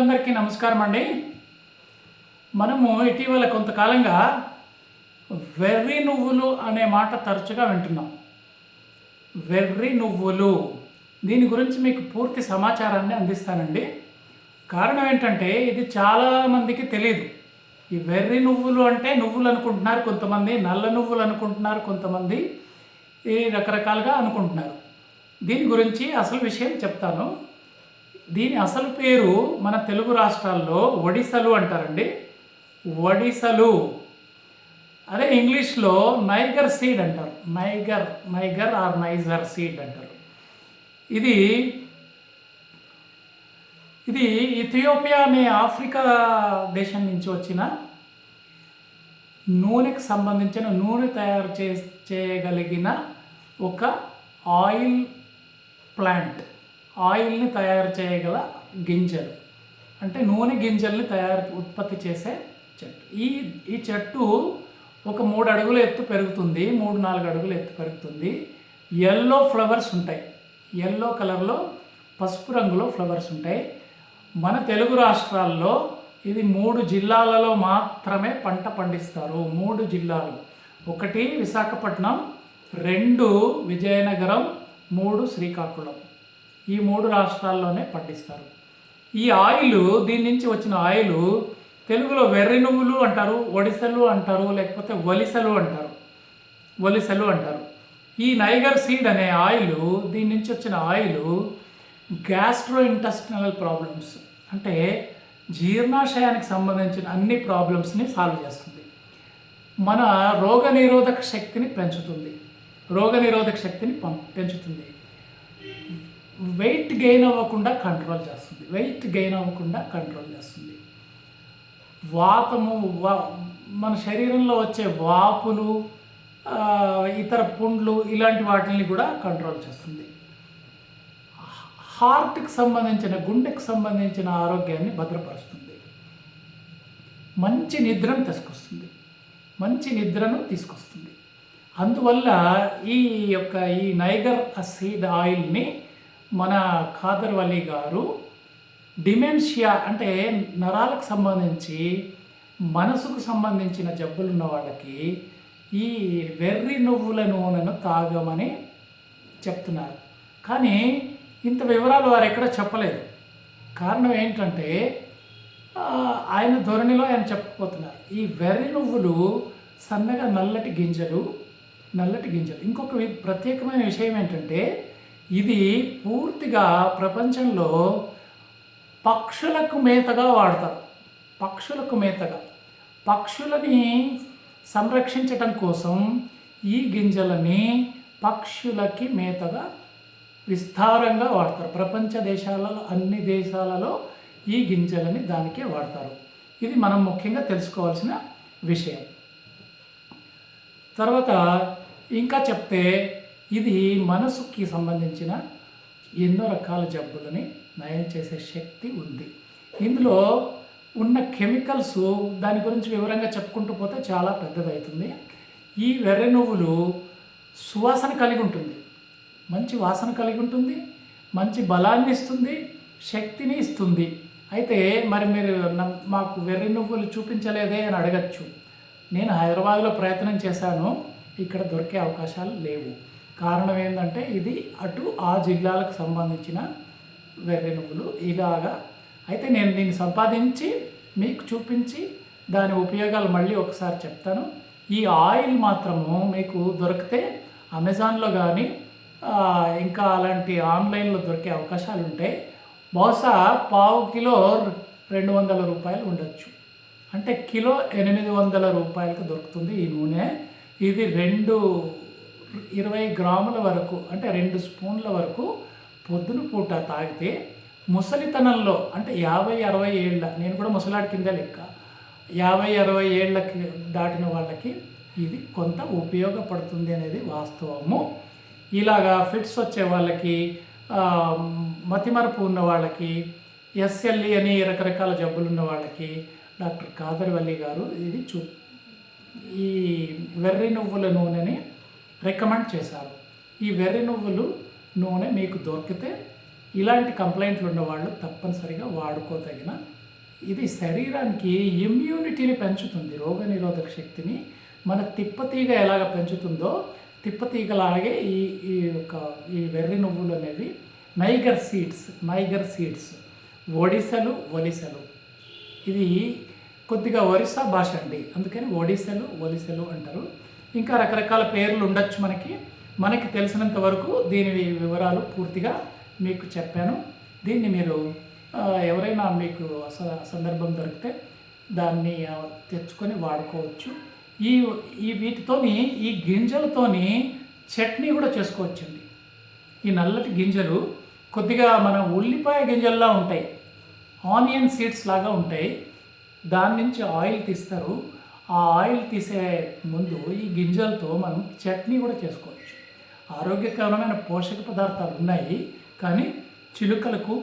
అందరికీ నమస్కారం అండి. మనము ఇటీవల కొంతకాలంగా వెర్రి నువ్వులు అనే మాట తరచుగా వింటున్నాం. వెర్రి నువ్వులు. దీని గురించి మీకు పూర్తి సమాచారాన్ని అందిస్తానండి. కారణం ఏంటంటే ఇది చాలామందికి తెలియదు ఈ వెర్రి నువ్వులు అంటే నువ్వులు అనుకుంటున్నారు కొంతమంది నల్ల నువ్వులు అనుకుంటున్నారు కొంతమంది ఈ రకరకాలుగా అనుకుంటున్నారు. దీని గురించి అసలు విషయం చెప్తాను. దీని అసలు పేరు మన తెలుగు రాష్ట్రాల్లో ఒడిసలు అంటారండి. ఒడిసలు. అదే ఇంగ్లీష్లో నైగర్ సీడ్ అంటారు. Niger niger or nyjer seed అంటారు. ఇది ఇది ఇథియోపియా అనే ఆఫ్రికా దేశం నుంచి వచ్చిన నూనెకు సంబంధించిన నూనె తయారు చే చేయగలిగిన ఒక ఆయిల్ ప్లాంట్. ఆయిల్ని తయారు చేయగల గింజలు. అంటే నూనె గింజల్ని తయారు ఉత్పత్తి చేసే చెట్టు. ఈ ఈ చెట్టు ఒక మూడు అడుగుల ఎత్తు పెరుగుతుంది మూడు నాలుగు అడుగుల ఎత్తు పెరుగుతుంది. ఎల్లో ఫ్లవర్స్ ఉంటాయి. ఎల్లో కలర్లో పసుపు రంగులో ఫ్లవర్స్ ఉంటాయి. మన తెలుగు రాష్ట్రాల్లో ఇది మూడు జిల్లాలలో మాత్రమే పంట పండిస్తారు. మూడు జిల్లాలు. ఒకటి విశాఖపట్నం రెండు విజయనగరం మూడు శ్రీకాకుళం. ఈ మూడు రాష్ట్రాల్లోనే పండిస్తారు. ఈ ఆయిల్ దీని నుంచి వచ్చిన ఆయిల్ తెలుగులో వెర్రి నువ్వులు అంటారు ఒడిసెలు అంటారు లేకపోతే వలిసలు అంటారు. వలిసలు అంటారు. ఈ నైగర్ సీడ్ అనే ఆయిల్ దీని నుంచి వచ్చిన ఆయిల్ గ్యాస్ట్రో ఇంటెస్టినల్ ప్రాబ్లమ్స్ అంటే జీర్ణాశయానికి సంబంధించిన అన్ని ప్రాబ్లమ్స్ని సాల్వ్ చేస్తుంది. మన రోగనిరోధక శక్తిని పెంచుతుంది. రోగనిరోధక శక్తిని పం పెంచుతుంది. వెయిట్ గెయిన్ అవ్వకుండా కంట్రోల్ చేస్తుంది. వెయిట్ గెయిన్ అవ్వకుండా కంట్రోల్ చేస్తుంది. వాతము వా మన శరీరంలో వచ్చే వాపులు ఇతర పుండ్లు ఇలాంటి వాటిని కూడా కంట్రోల్ చేస్తుంది. హార్ట్కి సంబంధించిన గుండెకి సంబంధించిన ఆరోగ్యాన్ని భద్రపరుస్తుంది. మంచి నిద్రను తీసుకొస్తుంది. మంచి నిద్రను తీసుకొస్తుంది. అందువల్ల ఈ యొక్క ఈ నైగర్ సీడ్ ఆయిల్ని మన ఖాదర్ వలీ గారు డిమెన్షియా అంటే నరాలకు సంబంధించి మనసుకు సంబంధించిన జబ్బులు ఉన్న వాళ్ళకి ఈ వెర్రి నువ్వుల నూనెను తాగమని చెప్తున్నారు. కానీ ఇంత వివరాలు వారు ఎక్కడ చెప్పలేదు. కారణం ఏంటంటే ఆయన ధోరణిలో ఆయన చెప్పకపోతున్నారు ఈ వెర్రి నువ్వులు సన్నగా నల్లటి గింజలు నల్లటి గింజలు. ఇంకొక ప్రత్యేకమైన విషయం ఏంటంటే ఇది పూర్తిగా ప్రపంచంలో పక్షులకు మేతగా వాడతారు. పక్షులకు మేతగా. పక్షులని సంరక్షించటం కోసం ఈ గింజలని పక్షులకి మేతగా విస్తారంగా వాడతారు. ప్రపంచ దేశాలలో అన్ని దేశాలలో ఈ గింజలని దానికే వాడతారు. ఇది మనం ముఖ్యంగా తెలుసుకోవాల్సిన విషయం. తర్వాత ఇంకా చెప్తే ఇది మనసుకి సంబంధించిన ఎన్నో రకాల జబ్బులని నయం చేసే శక్తి ఉంది. ఇందులో ఉన్న కెమికల్స్ దాని గురించి వివరంగా చెప్పుకుంటూ పోతే చాలా పెద్దదవుతుంది ఈ వెర్రె నువ్వులు సువాసన కలిగి ఉంటుంది. మంచి వాసన కలిగి ఉంటుంది మంచి బలాన్ని ఇస్తుంది శక్తిని ఇస్తుంది. అయితే మరి మీరు మాకు వెర్రి నువ్వులు చూపించలేదే అని అడగచ్చు. నేను హైదరాబాద్లో ప్రయత్నం చేశాను ఇక్కడ దొరికే అవకాశాలు లేవు. కారణం ఏంటంటే ఇది అటు ఆ జిల్లాలకు సంబంధించిన వెర్రి నువ్వులు ఇలాగా. అయితే నేను దీన్ని సంపాదించి మీకు చూపించి దాని ఉపయోగాలు మళ్ళీ ఒకసారి చెప్తాను. ఈ ఆయిల్ మాత్రము మీకు దొరికితే అమెజాన్లో కానీ ఇంకా అలాంటి ఆన్లైన్లో దొరికే అవకాశాలు ఉంటాయి బహుశా పావు కిలో రెండు వందల రూపాయలు ఉండొచ్చు. అంటే కిలో ఎనిమిది వందల రూపాయలకు దొరుకుతుంది ఈ నూనె. ఇది రెండు ఇరవై గ్రాముల వరకు అంటే రెండు స్పూన్ల వరకు పొద్దున పూట తాగితే ముసలితనంలో అంటే యాభై అరవై ఏళ్ళ నేను కూడా ముసలాడి కింద లెక్క యాభై అరవై ఏళ్ళకి దాటిన వాళ్ళకి ఇది కొంత ఉపయోగపడుతుంది అనేది వాస్తవము. ఇలాగా ఫిట్స్ వచ్చే వాళ్ళకి మతిమరపు ఉన్న వాళ్ళకి ఎస్ఎల్ఈ అని రకరకాల జబ్బులు ఉన్న వాళ్ళకి డాక్టర్ కాదర్వల్లి గారు ఇది చూ ఈ వెర్రి నువ్వుల నూనెని రికమెండ్ చేశారు. ఈ వెర్రి నువ్వులు నూనె మీకు దొరికితే ఇలాంటి కంప్లైంట్లు ఉన్నవాళ్ళు తప్పనిసరిగా వాడుకోదగిన ఇది శరీరానికి ఇమ్యూనిటీని పెంచుతుంది రోగనిరోధక శక్తిని. మన తిప్పతీగ ఎలాగ పెంచుతుందో తిప్పతీగలాగే ఈ ఈ యొక్క ఈ వెర్రి నువ్వులు అనేవి నైగర్ సీడ్స్ నైగర్ సీడ్స్ ఒడిసెలు ఒలిసెలు ఇది కొద్దిగా ఒరిస్సా భాష అండి అందుకని ఒడిసెలు ఒలిసెలు అంటారు. ఇంకా రకరకాల పేర్లు ఉండొచ్చు మనకి. మనకి తెలిసినంత వరకు దీని వివరాలు పూర్తిగా మీకు చెప్పాను. దీన్ని మీరు ఎవరైనా మీకు స- సందర్భం దొరికితే దాన్ని తెచ్చుకొని వాడుకోవచ్చు. ఈ ఈ వీటితోని ఈ గింజలతోని చట్నీ కూడా చేసుకోవచ్చండి. ఈ నల్లటి గింజలు కొద్దిగా మన ఉల్లిపాయ గింజల్లా ఉంటాయి. ఆనియన్ సీడ్స్ లాగా ఉంటాయి. దాని నుంచి ఆయిల్ తీస్తారు. ఆ ఆయిల్ తీసే ముందు ఈ గింజలతో మనం చట్నీ కూడా చేసుకోవచ్చు. ఆరోగ్యకరమైన పోషక పదార్థాలు ఉన్నాయి కానీ చిలుకలకు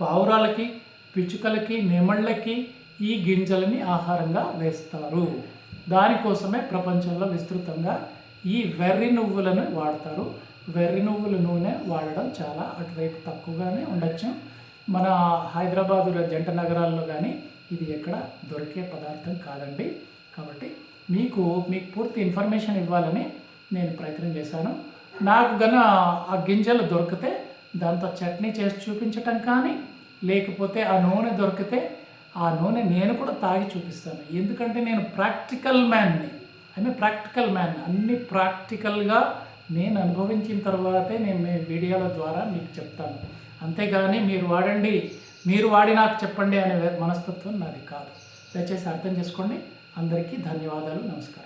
పావురాలకి పిచ్చుకలకి నెమళ్ళకి ఈ గింజలని ఆహారంగా వేస్తారు. దానికోసమే ప్రపంచంలో విస్తృతంగా ఈ వెర్రి నువ్వులను వాడతారు. వెర్రి నువ్వుల నూనె వాడడం చాలా అటువైపు తక్కువగానే ఉండొచ్చు. మన హైదరాబాదు జంట నగరాల్లో కానీ ఇది ఎక్కడ దొరికే పదార్థం కాదండి. కాబట్టి మీకు మీకు పూర్తి ఇన్ఫర్మేషన్ ఇవ్వాలని నేను ప్రయత్నం చేశాను. నాకు గన ఆ గింజలు దొరికితే దాంతో చట్నీ చేసి చూపించటం కానీ లేకపోతే ఆ నూనె దొరికితే ఆ నూనె నేను కూడా తాగి చూపిస్తాను. ఎందుకంటే నేను ప్రాక్టికల్ మ్యాన్ని ఐ ప్రాక్టికల్ మ్యాన్ అన్ని ప్రాక్టికల్గా నేను అనుభవించిన తర్వాతే నేను మీ వీడియోల ద్వారా మీకు చెప్తాను. అంతేగాని మీరు వాడండి మీరు వాడి నాకు చెప్పండి అనే మనస్తత్వం నాది కాదు. దయచేసి అర్థం చేసుకోండి. అందరికీ ధన్యవాదాలు. నమస్కారం.